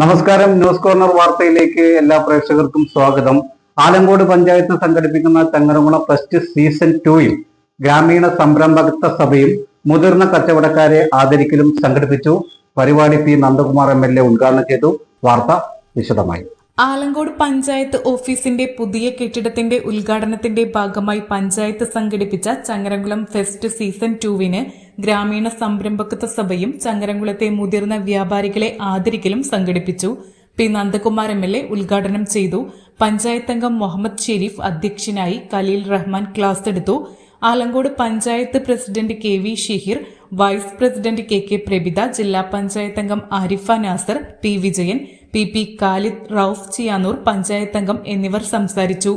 നമസ്കാരം news corner വാർത്തയിലേക്ക് എല്ലാ പ്രേക്ഷകർക്കും സ്വാഗതം. ആലങ്കോട് പഞ്ചായത്ത് സംഘടിപ്പിക്കുന്ന ചങ്ങരമുള ഫസ്റ്റ് സീസൺ ടൂയിൽ ഗ്രാമീണ സംരംഭകത്വ സഭയും മുതിർന്ന കച്ചവടക്കാരെ ആദരിക്കലും സംഘടിപ്പിച്ചു. പരിപാടി P Nandakumar M L A ഉദ്ഘാടനം ചെയ്തു. വാർത്ത വിശദമായി. ആലങ്കോട് പഞ്ചായത്ത് ഓഫീസിന്റെ പുതിയ കെട്ടിടത്തിന്റെ ഉദ്ഘാടനത്തിന്റെ ഭാഗമായി പഞ്ചായത്ത് സംഘടിപ്പിച്ച ചങ്ങരംകുളം ഫെസ്റ്റ് സീസൺ ടൂവിന് ഗ്രാമീണ സംരംഭകത്വ സഭയും ചങ്ങരംകുളത്തെ മുതിർന്ന വ്യാപാരികളെ ആദരിക്കലും സംഘടിപ്പിച്ചു. P. Nandakumar M L A ഉദ്ഘാടനം ചെയ്തു. പഞ്ചായത്ത് അംഗം മുഹമ്മദ് ഷെരീഫ് അധ്യക്ഷനായി കലീൽ റഹ്മാൻ ക്ലാസ് എടുത്തു. Alankode panchayat president K V Shihir vice president K K Prabitha ജില്ലാ പഞ്ചായത്ത് അംഗം Arifa Nasar P. Vijayan P P Khalid Rauf Chiyanur പഞ്ചായത്തംഗം എന്നിവർ സംസാരിച്ചു.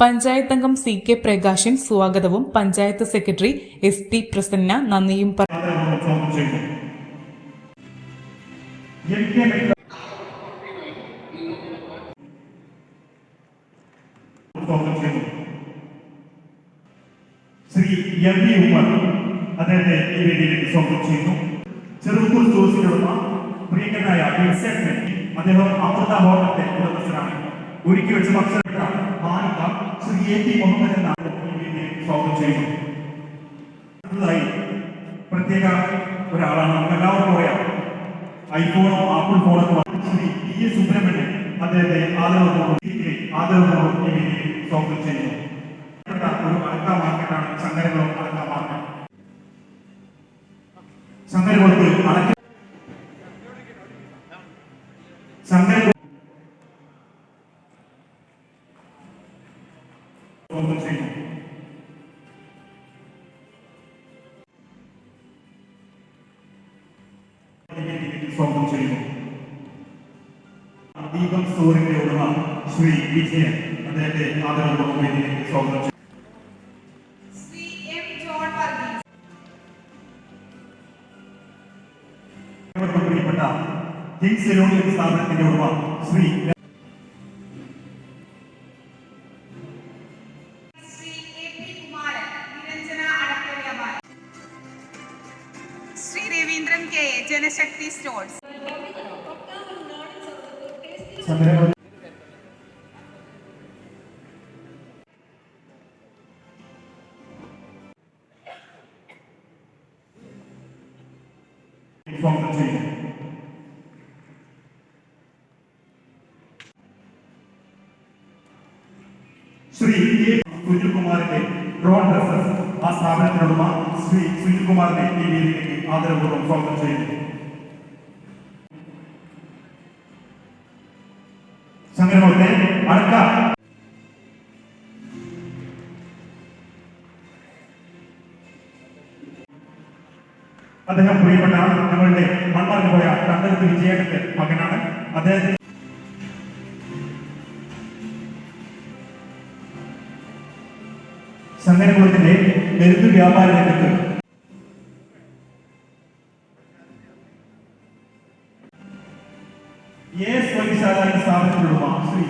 പഞ്ചായത്തംഗം സി കെ പ്രകാശൻ സ്വാഗതവും panchayat secretary S T Prasanna നന്ദിയും പറഞ്ഞു ശ്രീ എം വി ഉമ്മർ അദ്ദേഹത്തെ ഈ വേദിയിലേക്ക് സ്വാഗതം ചെയ്യുന്നു. ചെറുപ്പൂർ സ്റ്റോഴ്സിലുള്ള പ്രിയങ്കനായ അദ്ദേഹം അമൃത ഹോട്ടലിന്റെ ഉടമസ്ഥനാണ്. ഒരുക്കി വെച്ച ഭക്ഷണ മാനിക ശ്രീ എ ടി മുഹമ്മദ് എന്ന സ്വാഗതം ചെയ്യുന്നു. അടുത്തതായി പ്രത്യേക ഒരാളാണ് നമുക്ക് എല്ലാവർക്കും അറിയാം ഐഫോണോ ആപ്പിൾ ഫോണോ ശ്രീ പി എ സുബ്രഹ്മണ്യൻ അദ്ദേഹത്തെ ആദരവോടും ആദരവോടും സ്വാഗതം ചെയ്യുന്നു പ്രിയപ്പെട്ട ഒരു അടക്ക മാർക്കറ്റാണ് ചങ്ങരകുളം അടക്ക മാർക്കറ്റ് ചങ്ങരകുളത്ത് അടക്ക ചങ്ങരകുളം സ്വാഗതം ചെയ്യുന്നു സ്വാഗതം ചെയ്യുന്നു. ദീപം സ്റ്റോറിന്റെ ഉടമ ശ്രീ വിജയൻ അദ്ദേഹത്തെ ആദരവോടും വേദിയിലേക്ക് സ്വാഗതം ചെയ്യുന്നു. Shri M John Varghese. ഏവർക്കും പ്രിയപ്പെട്ട കിങ് സെലൂൺ എന്ന സ്ഥാപനത്തിന്റെ ഉടമ Shri Raveendran K A Janashakti stores Chandrakulam സ്വാഗതം ചെയ്യുന്നു ശ്രീ കെ സുനിൽകുമാറിന്റെ ഡ്രോൺ ഡ്രസ്സസ് ആ സ്ഥാപനത്തിനുടമ ശ്രീ സുനിൽകുമാറിനെ ഈ വേദിയിലേക്ക് ആദരപൂർവം സ്വാഗതം ചെയ്യുന്നു. ചങ്ങരകുളത്തെ അടക്ക അദ്ദേഹം പ്രിയപ്പെട്ട ഞങ്ങളുടെ മൺമറഞ്ഞു പോയ രണ്ടരത്ത് വിജയന്റെ മകനാണ്. അദ്ദേഹത്തിന് ചങ്ങരകുളത്തിന്റെ മരുന്ന് വ്യാപാര രംഗത്ത്. സ്ഥാപനത്തിലുള്ള ശ്രീ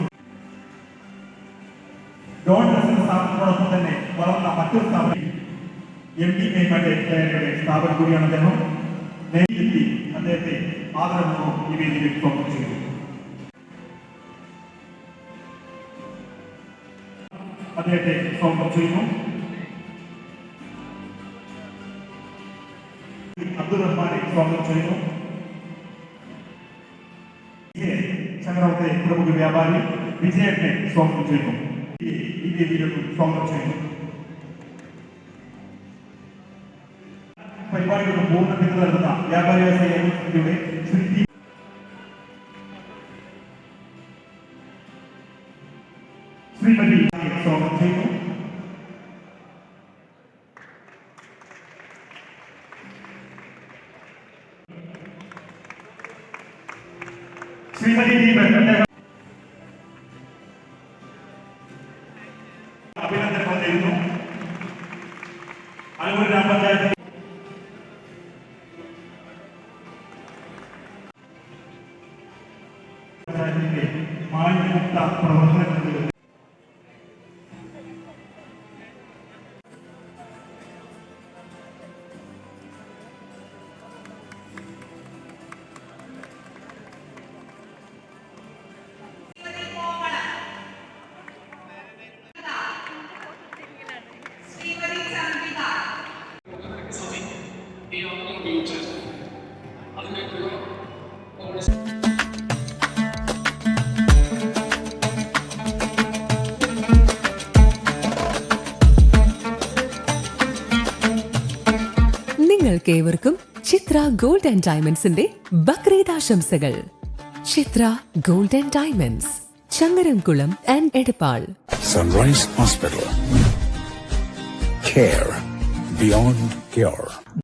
ഡോൺ എന്ന സ്ഥാപനത്തോടൊപ്പം തന്നെ വളർന്ന മറ്റൊരു സ്ഥാപനം എം ഡി മേക്കാന്റെ സ്ഥാപനം അദ്ദേഹം. നേരിട്ടെത്തി അദ്ദേഹത്തെ ആദരപൂർവം ഈ വേദിയിലേക്ക് സ്വാഗതം ചെയ്തു അദ്ദേഹത്തെ സ്വാഗതം ചെയ്യുന്നു. അബ്ദുൾ റഹ്മാനെ സ്വാഗതം ചെയ്യുന്നു. ചക്രവർത്തി പ്രമുഖ വ്യാപാരി വിജയനെ സ്വാഗതം ചെയ്യുന്നു. ഈ വേദിയിലേക്ക് സ്വാഗതം ചെയ്യുന്നു. പരിപാടികളുടെ പൂർണത്തിന് നൽകുന്ന വ്യാപാരി വ്യവസായ ഏകോപനത്തിന്റെ ശ്രീ ടി. ശ്രീമതി സ്വാഗതം ചെയ്യുന്നു. ശ്രീമതി ദീപൻ അദ്ദേഹം അഭിനന്ദനം വന്നിരുന്നു അലൂർ ഗ്രാമപഞ്ചായത്ത് മാലിന്യമുക്ത പ്രവർത്തനത്തിൽ നിങ്ങൾക്കേവർക്കും ചിത്ര ഗോൾഡ് ആൻഡ് ഡയമണ്ട്സിന്റെ ബക്രീദ് ആശംസകൾ Chitra gold and diamonds Changaramkulam and Edappal. Sunrise hospital care beyond cure.